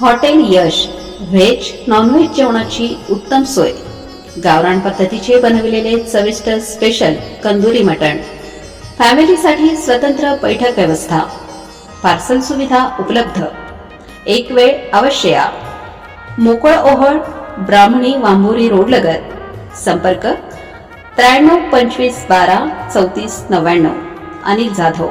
Hotel यश veg non veg जेवणाची उत्तम सोय. गावरान पद्धतीचे बनविलेले चविष्ट स्पेशल कंदुरी मटण. फॅमिलीसाठी स्वतंत्र बैठक व्यवस्था. पार्सल सुविधा उपलब्ध. एक वेळ अवश्य या. मोकळ ओहळ ब्राह्मणी वांबोरी रोड लगत. संपर्क त्र्याण्णव पंचवीस बारा चौतीस नव्याण्णव. अनिल जाधव.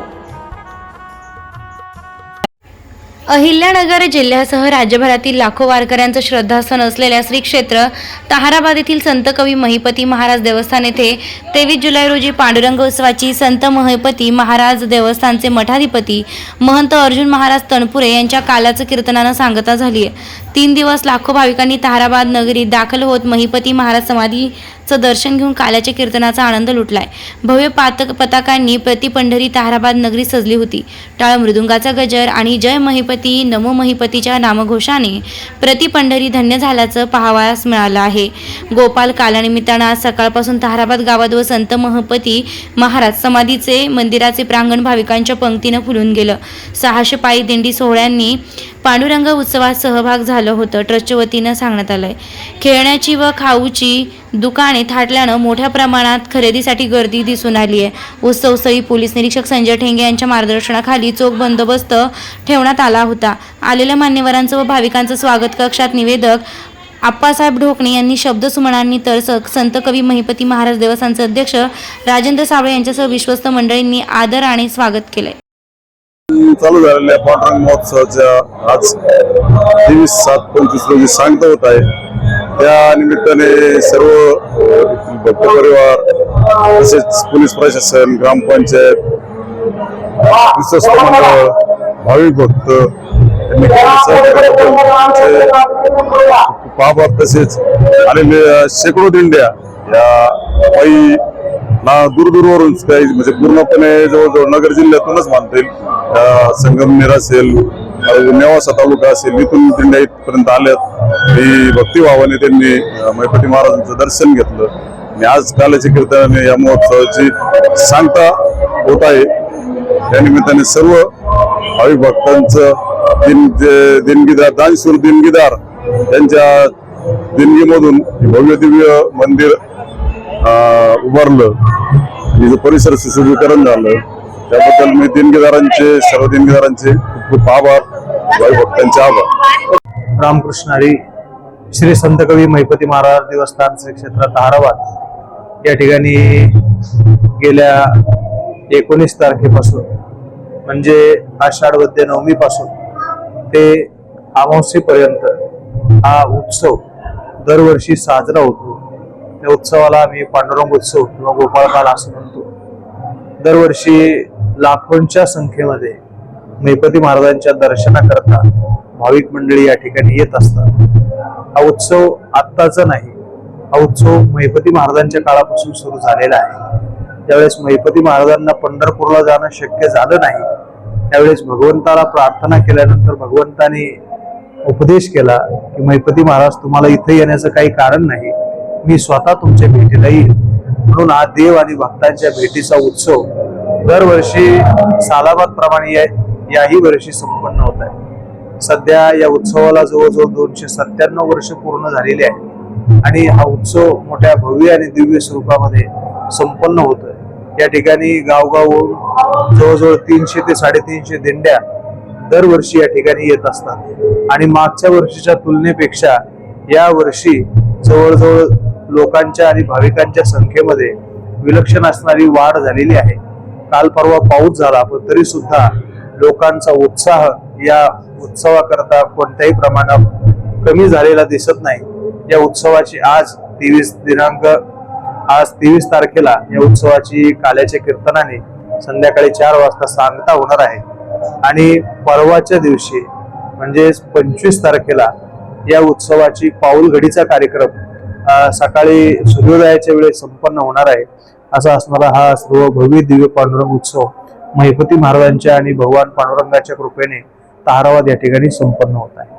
अहिल्यानगर जिल्ह्यासह राज्यभरातील लाखो वारकऱ्यांचं श्रद्धास्थान असलेल्या श्री क्षेत्र ताहाराबाद येथील संत कवी महिपती महाराज देवस्थान येथे तेवीस जुलै रोजी पांडुरंग उत्सवाची संत महिपती महाराज देवस्थानचे मठाधिपती महंत अर्जुन महाराज तणपुरे यांच्या कालाचं कीर्तनानं सांगता झाली आहे तीन दिवस लाखो भाविकांनी ताहाराबाद नगरीत दाखल होत महिपती महाराज समाधी चं दर्शन घेऊन काल्याच्या कीर्तनाचा आनंद लुटलाय. भव्य पातक पताकांनी प्रति पंढरी ताहाराबाद नगरी सजली होती. टाळ मृदुंगाचा गजर आणि जय महिपती नमो महिपतीच्या नामघोषाने प्रति पंढरी धन्य झाल्याचं पाहावयास मिळालं आहे. गोपाल कालानिमित्तानं आज सकाळपासून ताहाराबाद गावात व संत महपती महाराज समाधीचे मंदिराचे प्रांगण भाविकांच्या पंक्तीनं फुलून गेलं. सहाशे पायी दिंडी सोहळ्यांनी पांडुरंग उत्सवात सहभाग झालं होतं ट्रस्टच्या वतीनं सांगण्यात आलंय. खेळण्याची व खाऊची दुकाने थाटल्यानं मोठ्या प्रमाणात खरेदीसाठी गर्दी दिसून आली आहे उत्सवस्थळी पोलीस निरीक्षक संजय ठेंगे यांच्या मार्गदर्शनाखाली चोख बंदोबस्त ठेवण्यात आला होता. आलेल्या मान्यवरांचं व भाविकांचं स्वागत कक्षात निवेदक आप्पासाहेब ढोकणे यांनी शब्दसुमनांनी तर संत कवी महिपती महाराज देवस्थानचे अध्यक्ष राजेंद्र साबळे यांच्यासह विश्वस्त मंडळींनी आदर आणि स्वागत केले चालू झालेल्या पांढरंग महोत्सवाच्या आज तेवीस सात पंचवीस रोजी सांगता होत आहे. त्या निमित्ताने सर्व भक्त परिवार तसेच पोलीस प्रशासन ग्रामपंचायत विश्वस्त मंडळ भाविक भक्त यांनी सहकार्याबद्दल त्यांचे तसेच आणि शेकडो दिंड्या या पायी ना दूरदूरवरून काही म्हणजे पूर्णपणे जवळजवळ नगर जिल्ह्यातूनच मानता येईल. संगमनेर असेल नेवासा तालुका असेल इथून दिंड्या इथपर्यंत आल्यात. ही भक्तिभावाने त्यांनी मैपती महाराजांचं दर्शन घेतलं. आणि आज कालाच्या कीर्तनाने या महोत्सवाची सांगता होत आहे. या निमित्ताने सर्व भाविक भक्तांचं दिन देणगीदार दानशूर देणगीदार त्यांच्या देणगीमधून भव्यदिव्य भव्य दिव्य मंदिर अं, उभारलं. तिचं परिसर सुशोभीकरण झालं त्याबद्दल मी देणगीदारांचे सर्व देणगीदारांचे खूप खूप आभार भक्तांचे आभार. रामकृष्णारी श्री संत कवी महिपती महाराज देवस्थान श्री क्षेत्र ताराबाद या ठिकाणी गेल्या एकोणीस तारखेपासून म्हणजे आषाढ वद्य नवमी पासून ते अमावस्येपर्यंत हा उत्सव दरवर्षी साजरा होतो. त्या उत्सवाला आम्ही पांडुरंग उत्सव किंवा गोपाळकाल असं म्हणतो. दरवर्षी लाखोंच्या संख्येमध्ये महिपती महाराजांच्या दर्शनाकरता भाविक मंडळी या ठिकाणी येत असतात. हा उत्सव आत्ताचा नाही हा उत्सव महिपती महाराजांच्या काळापासून सुरू झालेला आहे. त्यावेळेस महिपती महाराजांना पंढरपूरला जाणं शक्य झालं नाही त्यावेळेस भगवंताला प्रार्थना केल्यानंतर भगवंताने उपदेश केला की महिपती महाराज तुम्हाला इथे येण्याचं काही कारण नाही. मी स्वतः तुमच्या भेटीला येईल म्हणून हा देव आणि भक्तांच्या भेटीचा उत्सव दरवर्षी सालाबाद प्रमाणे याही वर्षी संपन्न होत आहे. सध्या या उत्सवाला जवळजवळ दोनशे सत्त्याण्णव वर्ष पूर्ण झालेली आहे. आणि हा उत्सव मोठ्या भव्य आणि दिव्य स्वरूपामध्ये संपन्न होतोय या ठिकाणी गावगावहून जवळजवळ तीनशे ते साडेतीनशे दिंड्या दरवर्षी या ठिकाणी येत असतात. आणि मागच्या वर्षीच्या तुलनेपेक्षा या वर्षी जवळजवळ लोकांच्या आणि भाविकांच्या संख्येमध्ये विलक्षण असणारी वाढ झालेली आहे. काल परवा पाऊस झाला पण तरी सुद्धा लोकांचा उत्साह या उत्सवाकरता कोणत्याही प्रमाणात कमी झालेला दिसत नाही. या उत्सवाची आज तेवीस दिनांक आज तेवीस तारखेला या उत्सवाची काल्याच्या कीर्तनाने संध्याकाळी चार वाजता सांगता होणार आहे. आणि परवाच्या दिवशी म्हणजेच पंचवीस तारखेला या उत्सवाची पाऊल घडीचा कार्यक्रम सकाळी सूर्योदयाच्या वेळेस संपन्न होणार आहे. असा असणारा हा सर्व भव्य दिव्य पांडुरंग उत्सव. महिपती महाराजांच्या आणि भगवान पांडुरंगाच्या कृपेने तारावाद या ठिकाणी संपन्न होत आहे.